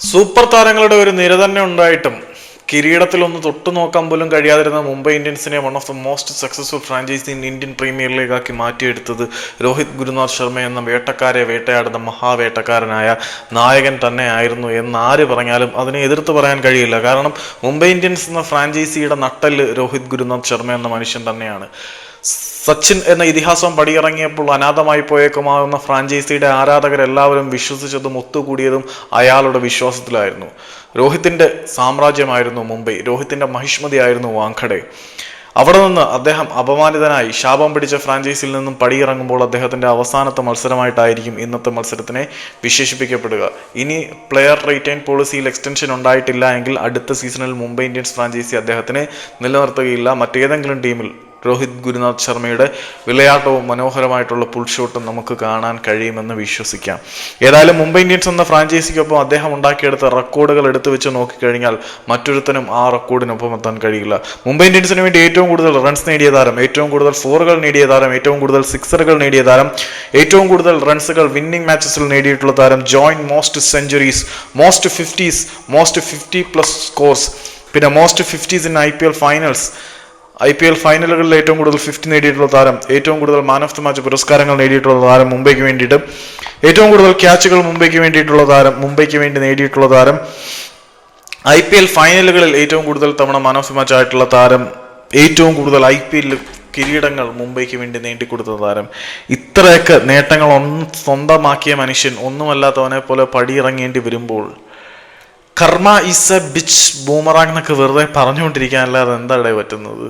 Super താരങ്ങളുടെ ഒരു നിര തന്നെ ഉണ്ടായിട്ടും കിരീടത്തിലൊന്ന് തൊട്ടു നോക്കാൻ പോലും കഴിയാതിരുന്ന മുംബൈ ഇന്ത്യൻസിനെ one of the most successful franchise in Indian premier ലീഗാക്കി മാറ്റിയെടുത്തത് രോഹിത് ഗുരുനാഥ് ശർമ്മ എന്ന വേട്ടക്കാരെ വേട്ടയാടുന്ന മഹാവേട്ടക്കാരനായ നായകൻ തന്നെയായിരുന്നു ആര് പറഞ്ഞാലും അതിനെ എതിർത്ത് പറയാൻ കഴിയില്ല. കാരണം മുംബൈ ഇന്ത്യൻസ് എന്ന ഫ്രാഞ്ചൈസിയുടെ നട്ടൽ രോഹിത് ഗുരുനാഥ് ശർമ്മ എന്ന മനുഷ്യൻ തന്നെയാണ്. സച്ചിൻ എന്ന ഇതിഹാസം പടിയിറങ്ങിയപ്പോൾ അനാഥമായി പോയേക്കുമാകുന്ന ഫ്രാഞ്ചൈസിയുടെ ആരാധകരെല്ലാവരും വിശ്വസിച്ചതും ഒത്തുകൂടിയതും അയാളുടെ വിശ്വാസത്തിലായിരുന്നു. രോഹിത്തിന്റെ സാമ്രാജ്യമായിരുന്നു മുംബൈ. രോഹിത്തിന്റെ മഹിഷ്മതിയായിരുന്നു വാങ്കഡെ അവിടെ നിന്ന് അദ്ദേഹം അപമാനിതനായി ശാപം പിടിച്ച ഫ്രാഞ്ചൈസിയിൽ നിന്നും പടിയിറങ്ങുമ്പോൾ അദ്ദേഹത്തിന്റെ അവസാനത്തെ മത്സരമായിട്ടായിരിക്കും ഇന്നത്തെ മത്സരത്തിനെ വിശേഷിപ്പിക്കപ്പെടുക. ഇനി പ്ലെയർ റീറ്റൈൻ പോളിസിയിൽ എക്സ്റ്റൻഷൻ ഉണ്ടായിട്ടില്ല എങ്കിൽ അടുത്ത സീസണിൽ മുംബൈ ഇന്ത്യൻസ് ഫ്രാഞ്ചൈസി അദ്ദേഹത്തിനെ നിലനിർത്തുകയില്ല. മറ്റേതെങ്കിലും ടീമിൽ രോഹിത് ഗുരുനാഥ് ശർമ്മയുടെ വിളയാട്ടവും മനോഹരമായിട്ടുള്ള പുൾഷോട്ടും നമുക്ക് കാണാൻ കഴിയുമെന്ന് വിശ്വസിക്കാം. ഏതായാലും മുംബൈ ഇന്ത്യൻസ് എന്ന ഫ്രാഞ്ചൈസിക്കൊപ്പം അദ്ദേഹം ഉണ്ടാക്കിയെടുത്ത റെക്കോർഡുകൾ എടുത്തു വെച്ച് നോക്കിക്കഴിഞ്ഞാൽ മറ്റൊരുത്തനും ആ റെക്കോർഡിനൊപ്പം എത്താൻ കഴിയില്ല. മുംബൈ ഇന്ത്യൻസിന് വേണ്ടി ഏറ്റവും കൂടുതൽ റൺസ് നേടിയ താരം ഏറ്റവും കൂടുതൽ ഫോറുകൾ നേടിയ താരം ഏറ്റവും കൂടുതൽ സിക്സറുകൾ നേടിയ താരം ഏറ്റവും കൂടുതൽ റൺസുകൾ വിന്നിംഗ് മാച്ചസിൽ നേടിയിട്ടുള്ള താരം join most centuries most fifties most fifty plus scores പിന്നെ most fifties in I P L finals I P L ഫൈനലുകളിൽ ഏറ്റവും കൂടുതൽ ഫിഫ്റ്റി നേടിയിട്ടുള്ള താരം ഏറ്റവും കൂടുതൽ മാൻ ഓഫ് ദി മാച്ച് പുരസ്കാരങ്ങൾ നേടിയിട്ടുള്ള താരം മുംബൈക്ക് വേണ്ടിയിട്ട് ഏറ്റവും കൂടുതൽ ക്യാച്ചുകൾ മുംബൈക്ക് വേണ്ടിയിട്ടുള്ള താരം മുംബൈക്ക് വേണ്ടി നേടിയിട്ടുള്ള താരം ഐ പി എൽ ഫൈനലുകളിൽ ഏറ്റവും കൂടുതൽ തവണ മാൻ ഓഫ് ദി മാച്ച് ആയിട്ടുള്ള താരം ഏറ്റവും കൂടുതൽ ഐ പി എല്ലിൽ കിരീടങ്ങൾ മുംബൈക്ക് വേണ്ടി നേടിക്കൊടുത്ത താരം. ഇത്രയൊക്കെ നേട്ടങ്ങൾ ഒന്ന് സ്വന്തമാക്കിയ മനുഷ്യൻ ഒന്നുമല്ലാത്തവനെ പോലെ പടിയിറങ്ങേണ്ടി വരുമ്പോൾ കർമ്മ ഇസ് എ ബിച്ച് ബൂമറാങ് എന്നൊക്കെ വെറുതെ പറഞ്ഞുകൊണ്ടിരിക്കാനല്ലാതെ എന്താണ് പറ്റുന്നത്?